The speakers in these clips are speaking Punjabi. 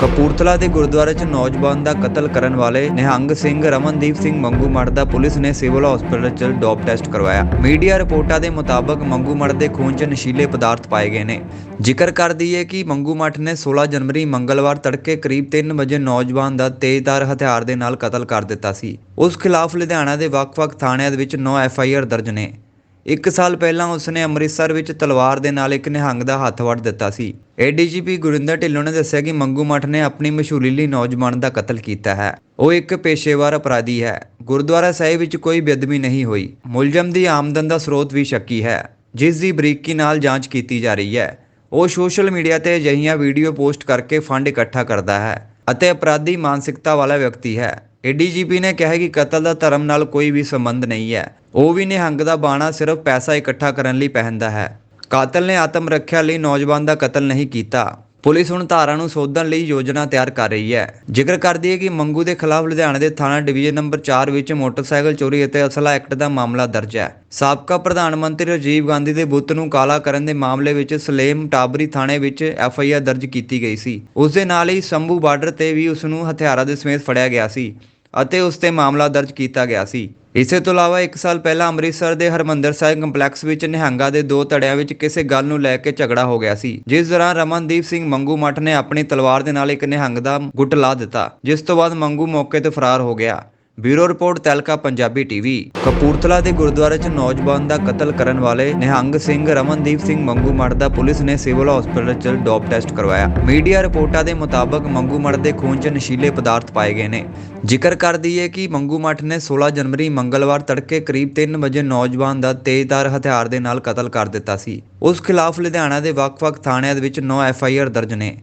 ਕਪੂਰਥਲਾ ਦੇ ਗੁਰਦੁਆਰੇ 'ਚ ਨੌਜਵਾਨ ਦਾ ਕਤਲ ਕਰਨ ਵਾਲੇ ਨਿਹੰਗ ਸਿੰਘ, ਰਮਨਦੀਪ ਸਿੰਘ ਮੰਗੂਮੜ ਦਾ ਪੁਲਿਸ ਨੇ ਸਿਵਲ ਹਸਪੀਟਲ 'ਚ ਡੋਪ ਟੈਸਟ ਕਰਵਾਇਆ। ਮੀਡੀਆ ਰਿਪੋਰਟਾਂ ਦੇ ਮੁਤਾਬਕ ਮੰਗੂਮੜ ਦੇ ਖੂਨ 'ਚ ਨਸ਼ੀਲੇ ਪਦਾਰਥ ਪਾਏ ਗਏ ਨੇ। ਜ਼ਿਕਰ ਕਰ ਦਈਏ ਕਿ ਮੰਗੂਮੜ ਨੇ 16 ਜਨਵਰੀ ਮੰਗਲਵਾਰ ਤੜਕੇ ਕਰੀਬ 3 ਵਜੇ ਨੌਜਵਾਨ ਦਾ ਤੇਜ਼ਧਾਰ ਹਥਿਆਰ ਦੇ ਨਾਲ ਕਤਲ ਕਰ ਦਿੱਤਾ ਸੀ। ਉਸ ਖਿਲਾਫ ਲੁਧਿਆਣਾ ਦੇ ਵੱਖ-ਵੱਖ ਥਾਣਿਆਂ ਦੇ ਵਿੱਚ 9 ਐਫ ਆਈ ਆਰ ਦਰਜ ਨੇ। ਇੱਕ ਸਾਲ ਪਹਿਲਾਂ ਉਸਨੇ ਅੰਮ੍ਰਿਤਸਰ ਵਿੱਚ ਤਲਵਾਰ ਦੇ ਨਾਲ ਇੱਕ ਨਿਹੰਗ ਦਾ ਹੱਥ ਵੱਢ ਦਿੱਤਾ ਸੀ। ਏਡੀਜੀਪੀ ਗੁਰਿੰਦਰ ਢਿੱਲੋਂ ਨੇ ਦੱਸਿਆ ਕਿ ਮੰਗੂ ਮੱਠ ਨੇ ਆਪਣੀ ਮਸ਼ਹੂਰੀ ਲਈ ਨੌਜਵਾਨ ਦਾ ਕਤਲ ਕੀਤਾ ਹੈ। ਉਹ ਇੱਕ ਪੇਸ਼ੇਵਰ ਅਪਰਾਧੀ ਹੈ। ਗੁਰਦੁਆਰਾ ਸਾਹਿਬ ਵਿੱਚ ਕੋਈ ਬੇਅਦਬੀ ਨਹੀਂ ਹੋਈ। ਮੁਲਜ਼ਮ ਦੀ ਆਮਦਨ ਦਾ ਸਰੋਤ ਵੀ ਸ਼ੱਕੀ ਹੈ। ਜਿਸ ਦੀ ਬਰੀਕੀ ਨਾਲ ਜਾਂਚ ਕੀਤੀ ਜਾ ਰਹੀ ਹੈ। ਉਹ ਸੋਸ਼ਲ ਮੀਡੀਆ ਤੇ ਅਜਿਹੀਆਂ ਵੀਡੀਓ ਪੋਸਟ ਕਰਕੇ ਫੰਡ ਇਕੱਠਾ ਕਰਦਾ ਹੈ ਅਤੇ ਅਪਰਾਧੀ ਮਾਨਸਿਕਤਾ ਵਾਲਾ ਵਿਅਕਤੀ ਹੈ। ਏਡੀਜੀਪੀ ਨੇ ਕਿਹਾ ਕਿ ਕਤਲ ਦਾ ਧਰਮ ਨਾਲ ਕੋਈ ਵੀ ਸੰਬੰਧ ਨਹੀਂ ਹੈ। ਉਹ ਵੀ ਨਿਹੰਗ ਦਾ ਬਾਣਾ ਸਿਰਫ ਪੈਸਾ ਇਕੱਠਾ ਕਰਨ ਲਈ ਪਹਿਨਦਾ ਹੈ। ਕਾਤਲ ਨੇ ਆਤਮ ਰੱਖਿਆ ਲਈ ਨੌਜਵਾਨ ਦਾ ਕਤਲ ਨਹੀਂ ਕੀਤਾ। ਪੁਲਿਸ ਹੁਣ ਧਾਰਾ ਨੂੰ ਸੋਧਣ ਲਈ ਯੋਜਨਾ ਤਿਆਰ ਕਰ ਰਹੀ ਹੈ। ਜ਼ਿਕਰ ਕਰਦੀ ਹੈ ਕਿ ਮੰਗੂ ਦੇ ਖਿਲਾਫ ਲੁਧਿਆਣਾ ਦੇ ਥਾਣਾ ਡਿਵੀਜ਼ਨ ਨੰਬਰ 4 ਵਿੱਚ ਮੋਟਰਸਾਈਕਲ ਚੋਰੀ ਅਤੇ ਅਸਲਾ ਐਕਟ ਦਾ ਮਾਮਲਾ ਦਰਜ ਹੈ। ਸਾਬਕਾ ਪ੍ਰਧਾਨ ਮੰਤਰੀ ਰਾਜੀਵ ਗਾਂਧੀ ਦੇ ਬੁੱਤ ਨੂੰ ਕਾਲਾ ਕਰਨ ਦੇ ਮਾਮਲੇ ਵਿੱਚ ਸਲੇਮ ਟਾਬਰੀ ਥਾਣੇ ਵਿੱਚ ਐਫ ਆਈ ਆਰ ਦਰਜ ਕੀਤੀ ਗਈ ਸੀ। ਉਸ ਦੇ ਨਾਲ ਹੀ ਸੰਭੂ ਬਾਰਡਰ ਤੇ ਵੀ ਉਸ ਨੂੰ ਹਥਿਆਰਾਂ ਦੇ ਸਮੇਤ ਫੜਿਆ ਗਿਆ ਸੀ ਅਤੇ ਉਸ ਤੇ ਮਾਮਲਾ ਦਰਜ ਕੀਤਾ ਗਿਆ ਸੀ। ਇਸੇ ਤੋਂ ਇਲਾਵਾ 1 ਸਾਲ ਪਹਿਲਾਂ ਅੰਮ੍ਰਿਤਸਰ ਦੇ ਹਰਮੰਦਰ ਸਾਹਿਬ ਕੰਪਲੈਕਸ ਵਿੱਚ ਨਿਹੰਗਾਂ ਦੇ ਦੋ ਧੜਿਆਂ ਵਿੱਚ ਕਿਸੇ ਗੱਲ ਨੂੰ ਲੈ ਕੇ ਝਗੜਾ ਹੋ ਗਿਆ ਸੀ, ਜਿਸ ਦੌਰਾਨ ਰਮਨਦੀਪ ਸਿੰਘ ਮੰਗੂ ਮੱਠ ਨੇ ਆਪਣੀ ਤਲਵਾਰ ਦੇ ਨਾਲ ਇੱਕ ਨਿਹੰਗ ਦਾ ਗੁੱਟ ਲਾ ਦਿੱਤਾ, ਜਿਸ ਤੋਂ ਬਾਅਦ ਮੰਗੂ ਮੌਕੇ ਤੋਂ ਫਰਾਰ ਹੋ ਗਿਆ। Bureau report, Tehelka Punjabi TV. Kapurthala ਦੇ ਗੁਰਦੁਆਰੇ 'ਚ ਨੌਜਵਾਨ ਦਾ ਕਤਲ ਕਰਨ ਵਾਲੇ ਨਿਹੰਗ ਸਿੰਘ ਰਮਨਦੀਪ ਸਿੰਘ ਮੰਗੂਮੜ ਦਾ ਪੁਲਿਸ ਨੇ ਸਿਵਲ ਹਸਪੀਟਲ 'ਚ ਡੋਪ ਟੈਸਟ ਕਰਵਾਇਆ। ਮੀਡੀਆ ਰਿਪੋਰਟਾਂ ਦੇ ਮੁਤਾਬਕ ਮੰਗੂਮੜ ਦੇ ਖੂਨ 'ਚ ਨਸ਼ੀਲੇ ਪਦਾਰਥ ਪਾਏ ਗਏ ਨੇ। ਜ਼ਿਕਰ ਕਰ ਦਈਏ ਕਿ ਮੰਗੂਮਠ ਨੇ 16 ਜਨਵਰੀ, ਮੰਗਲਵਾਰ ਤੜਕੇ ਕਰੀਬ 3 ਵਜੇ ਨੌਜਵਾਨ ਦਾ ਤੇਜ਼ਧਾਰ ਹਥਿਆਰ ਦੇ ਨਾਲ ਕਤਲ ਕਰ ਦਿੱਤਾ ਸੀ। ਉਸ ਖਿਲਾਫ ਲੁਧਿਆਣਾ ਦੇ ਵੱਖ-ਵੱਖ ਥਾਣਿਆਂ ਦੇ ਵਿੱਚ 9 ਐਫ ਆਈ ਆਰ ਦਰਜ ਨੇ।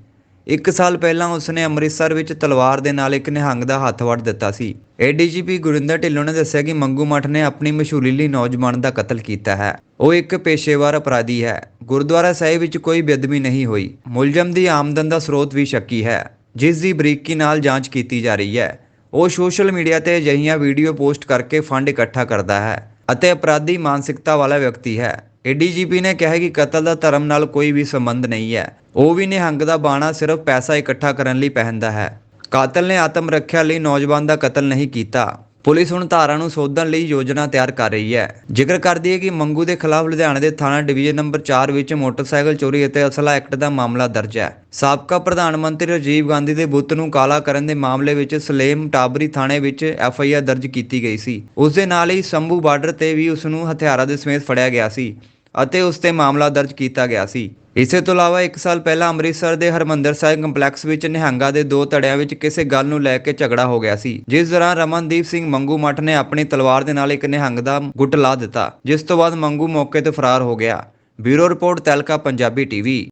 ਇੱਕ ਸਾਲ ਪਹਿਲਾਂ ਉਸਨੇ ਅੰਮ੍ਰਿਤਸਰ ਵਿੱਚ ਤਲਵਾਰ ਦੇ ਨਾਲ ਇੱਕ ਨਿਹੰਗ ਦਾ ਹੱਥ ਵੱਢ ਦਿੱਤਾ ਸੀ। ਏਡੀਜੀਪੀ ਗੁਰਿੰਦਰ ਢਿੱਲੋਂ ਨੇ ਦੱਸਿਆ ਕਿ ਮੰਗੂ ਮੱਠ ਨੇ ਆਪਣੀ ਮਸ਼ਹੂਰੀ ਲਈ ਨੌਜਵਾਨ ਦਾ ਕਤਲ ਕੀਤਾ ਹੈ। ਉਹ ਇੱਕ ਪੇਸ਼ੇਵਰ ਅਪਰਾਧੀ ਹੈ। ਗੁਰਦੁਆਰਾ ਸਾਹਿਬ ਵਿੱਚ ਕੋਈ ਬੇਅਦਬੀ ਨਹੀਂ ਹੋਈ। ਮੁਲਜ਼ਮ ਦੀ ਆਮਦਨ ਦਾ ਸਰੋਤ ਵੀ ਸ਼ੱਕੀ ਹੈ। ਜਿਸ ਦੀ ਬਰੀਕੀ ਨਾਲ ਜਾਂਚ ਕੀਤੀ ਜਾ ਰਹੀ ਹੈ। ਉਹ ਸੋਸ਼ਲ ਮੀਡੀਆ ਤੇ ਅਜਿਹੀਆਂ ਵੀਡੀਓ ਪੋਸਟ ਕਰਕੇ ਫੰਡ ਇਕੱਠਾ ਕਰਦਾ ਹੈ ਅਤੇ ਅਪਰਾਧੀ ਮਾਨਸਿਕਤਾ ਵਾਲਾ ਵਿਅਕਤੀ ਹੈ। ਏਡੀਜੀਪੀ ਨੇ ਕਿਹਾ ਕਿ ਕਤਲ ਦਾ ਧਰਮ ਨਾਲ ਕੋਈ ਵੀ ਸੰਬੰਧ ਨਹੀਂ ਹੈ। ਉਹ ਵੀ ਨਿਹੰਗ ਦਾ ਬਾਣਾ ਸਿਰਫ ਪੈਸਾ ਇਕੱਠਾ ਕਰਨ ਲਈ ਪਹਿਨਦਾ ਹੈ। ਕਾਤਲ ਨੇ ਆਤਮ ਰੱਖਿਆ ਲਈ ਨੌਜਵਾਨ ਦਾ ਕਤਲ ਨਹੀਂ ਕੀਤਾ। ਪੁਲਿਸ ਹੁਣ ਧਾਰਾ ਨੂੰ ਸੋਧਣ ਲਈ ਯੋਜਨਾ ਤਿਆਰ ਕਰ ਰਹੀ ਹੈ। ਜ਼ਿਕਰ ਕਰਦੀ ਹੈ ਕਿ ਮੰਗੂ ਦੇ ਖਿਲਾਫ ਲੁਧਿਆਣਾ ਦੇ ਥਾਣਾ ਡਿਵੀਜ਼ਨ ਨੰਬਰ 4 ਵਿੱਚ ਮੋਟਰਸਾਈਕਲ ਚੋਰੀ ਅਤੇ ਅਸਲਾ ਐਕਟ ਦਾ ਮਾਮਲਾ ਦਰਜ ਹੈ। ਸਾਬਕਾ ਪ੍ਰਧਾਨ ਮੰਤਰੀ ਰਾਜੀਵ ਗਾਂਧੀ ਦੇ ਬੁੱਤ ਨੂੰ ਕਾਲਾ ਕਰਨ ਦੇ ਮਾਮਲੇ ਵਿੱਚ ਸਲੇਮ ਟਾਬਰੀ ਥਾਣੇ ਵਿੱਚ ਐਫ ਆਈ ਆਰ ਦਰਜ ਕੀਤੀ ਗਈ ਸੀ। ਉਸ ਦੇ ਨਾਲ ਹੀ ਸੰਭੂ ਬਾਰਡਰ ਤੇ ਵੀ ਉਸ ਨੂੰ ਹਥਿਆਰਾਂ ਦੇ ਸਮੇਤ ਫੜਿਆ ਗਿਆ ਸੀ। ਅਤੇ ਉਸ ਤੇ ਮਾਮਲਾ ਦਰਜ ਕੀਤਾ ਗਿਆ ਸੀ। ਇਸੇ ਤੋਂ ਇਲਾਵਾ 1 ਸਾਲ ਪਹਿਲਾਂ ਅੰਮ੍ਰਿਤਸਰ ਦੇ ਹਰਮੰਦਰ ਸਾਹਿਬ ਕੰਪਲੈਕਸ ਵਿੱਚ ਨਿਹੰਗਾਂ ਦੇ ਦੋ ਧੜਿਆਂ ਵਿੱਚ ਕਿਸੇ ਗੱਲ ਨੂੰ ਲੈ ਕੇ ਝਗੜਾ ਹੋ ਗਿਆ ਸੀ, ਜਿਸ ਦੌਰਾਨ ਰਮਨਦੀਪ ਸਿੰਘ ਮੰਗੂ ਮੱਠ ਨੇ ਆਪਣੀ ਤਲਵਾਰ ਦੇ ਨਾਲ ਇੱਕ ਨਿਹੰਗ ਦਾ ਗੁੱਟ ਲਾ ਦਿੱਤਾ, ਜਿਸ ਤੋਂ ਬਾਅਦ ਮੰਗੂ ਮੌਕੇ ਤੋਂ ਫਰਾਰ ਹੋ ਗਿਆ। Bureau report Tehelka, Punjabi TV.